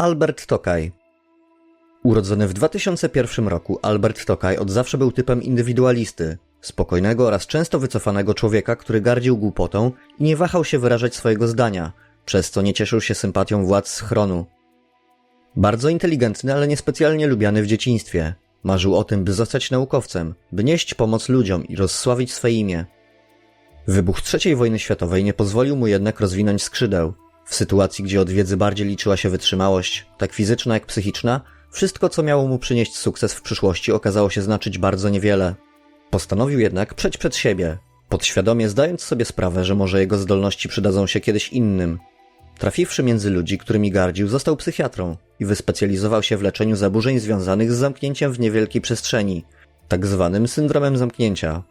Albert Tokaj Urodzony w 2001 roku, Albert Tokaj od zawsze był typem indywidualisty, spokojnego oraz często wycofanego człowieka, który gardził głupotą i nie wahał się wyrażać swojego zdania, przez co nie cieszył się sympatią władz schronu. Bardzo inteligentny, ale niespecjalnie lubiany w dzieciństwie. Marzył o tym, by zostać naukowcem, by nieść pomoc ludziom i rozsławić swe imię. Wybuch III wojny światowej nie pozwolił mu jednak rozwinąć skrzydeł. W sytuacji, gdzie od wiedzy bardziej liczyła się wytrzymałość, tak fizyczna jak psychiczna, wszystko co miało mu przynieść sukces w przyszłości okazało się znaczyć bardzo niewiele. Postanowił jednak przeć przed siebie, podświadomie zdając sobie sprawę, że może jego zdolności przydadzą się kiedyś innym. Trafiwszy między ludzi, którymi gardził, został psychiatrą i wyspecjalizował się w leczeniu zaburzeń związanych z zamknięciem w niewielkiej przestrzeni, tak zwanym syndromem zamknięcia.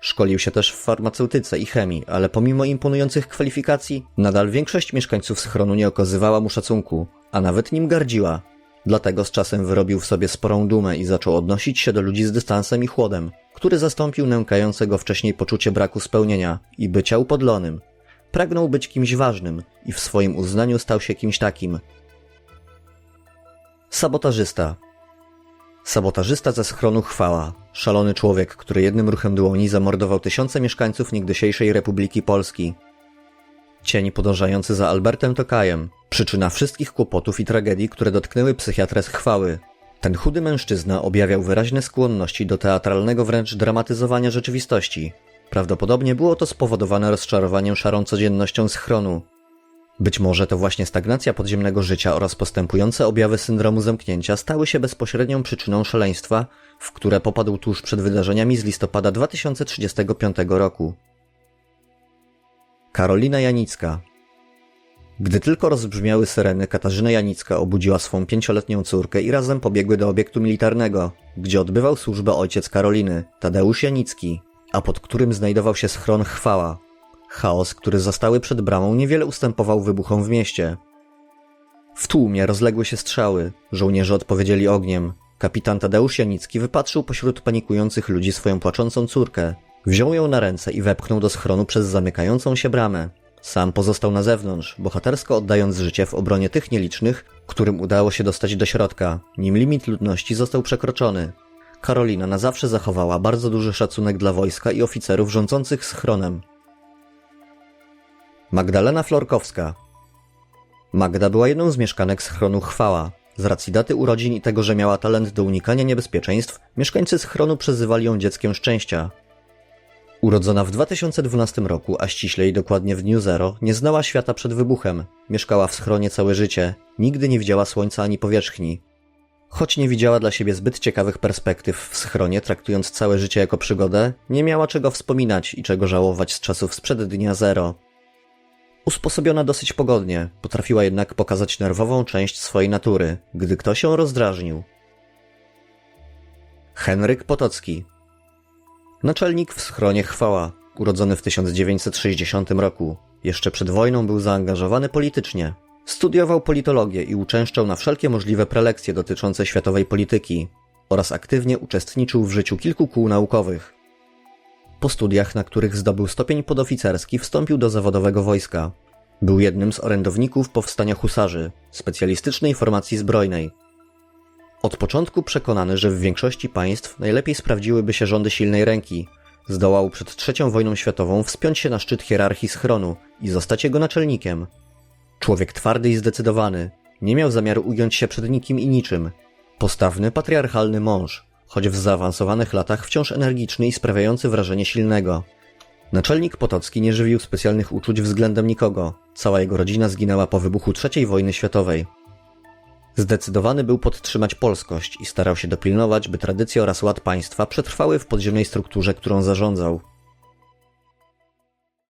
Szkolił się też w farmaceutyce i chemii, ale pomimo imponujących kwalifikacji, nadal większość mieszkańców schronu nie okazywała mu szacunku, a nawet nim gardziła. Dlatego z czasem wyrobił w sobie sporą dumę i zaczął odnosić się do ludzi z dystansem i chłodem, który zastąpił nękające go wcześniej poczucie braku spełnienia i bycia upodlonym. Pragnął być kimś ważnym i w swoim uznaniu stał się kimś takim. Sabotażysta Sabotażysta ze schronu Chwała. Szalony człowiek, który jednym ruchem dłoni zamordował tysiące mieszkańców niegdysiejszej Republiki Polski. Cień podążający za Albertem Tokajem. Przyczyna wszystkich kłopotów i tragedii, które dotknęły psychiatrę z chwały. Ten chudy mężczyzna objawiał wyraźne skłonności do teatralnego wręcz dramatyzowania rzeczywistości. Prawdopodobnie było to spowodowane rozczarowaniem szarą codziennością schronu. Być może to właśnie stagnacja podziemnego życia oraz postępujące objawy syndromu zamknięcia stały się bezpośrednią przyczyną szaleństwa, w które popadł tuż przed wydarzeniami z listopada 2035 roku. Karolina Janicka Gdy tylko rozbrzmiały syreny, Katarzyna Janicka obudziła swą pięcioletnią córkę i razem pobiegły do obiektu militarnego, gdzie odbywał służbę ojciec Karoliny, Tadeusz Janicki, a pod którym znajdował się schron Chwała, Chaos, który zastały przed bramą, niewiele ustępował wybuchom w mieście. W tłumie rozległy się strzały, żołnierze odpowiedzieli ogniem. Kapitan Tadeusz Janicki wypatrzył pośród panikujących ludzi swoją płaczącą córkę. Wziął ją na ręce i wepchnął do schronu przez zamykającą się bramę. Sam pozostał na zewnątrz, bohatersko oddając życie w obronie tych nielicznych, którym udało się dostać do środka, nim limit ludności został przekroczony. Karolina na zawsze zachowała bardzo duży szacunek dla wojska i oficerów rządzących schronem. Magdalena Florkowska. Magda była jedną z mieszkanek schronu Chwała. Z racji daty urodzin i tego, że miała talent do unikania niebezpieczeństw, mieszkańcy schronu przezywali ją dzieckiem szczęścia. Urodzona w 2012 roku, a ściślej dokładnie w dniu zero, nie znała świata przed wybuchem. Mieszkała w schronie całe życie, nigdy nie widziała słońca ani powierzchni. Choć nie widziała dla siebie zbyt ciekawych perspektyw w schronie, traktując całe życie jako przygodę, nie miała czego wspominać i czego żałować z czasów sprzed dnia zero. Usposobiona dosyć pogodnie, potrafiła jednak pokazać nerwową część swojej natury, gdy ktoś ją rozdrażnił. Henryk Potocki Naczelnik w schronie Chwała, urodzony w 1960 roku. Jeszcze przed wojną był zaangażowany politycznie. Studiował politologię i uczęszczał na wszelkie możliwe prelekcje dotyczące światowej polityki oraz aktywnie uczestniczył w życiu kilku kół naukowych. Po studiach, na których zdobył stopień podoficerski, wstąpił do zawodowego wojska. Był jednym z orędowników powstania husarzy, specjalistycznej formacji zbrojnej. Od początku przekonany, że w większości państw najlepiej sprawdziłyby się rządy silnej ręki, zdołał przed III wojną światową wspiąć się na szczyt hierarchii schronu i zostać jego naczelnikiem. Człowiek twardy i zdecydowany, nie miał zamiaru ugiąć się przed nikim i niczym. Postawny, patriarchalny mąż, choć w zaawansowanych latach wciąż energiczny i sprawiający wrażenie silnego. Naczelnik Potocki nie żywił specjalnych uczuć względem nikogo. Cała jego rodzina zginęła po wybuchu III wojny światowej. Zdecydowany był podtrzymać polskość i starał się dopilnować, by tradycja oraz ład państwa przetrwały w podziemnej strukturze, którą zarządzał.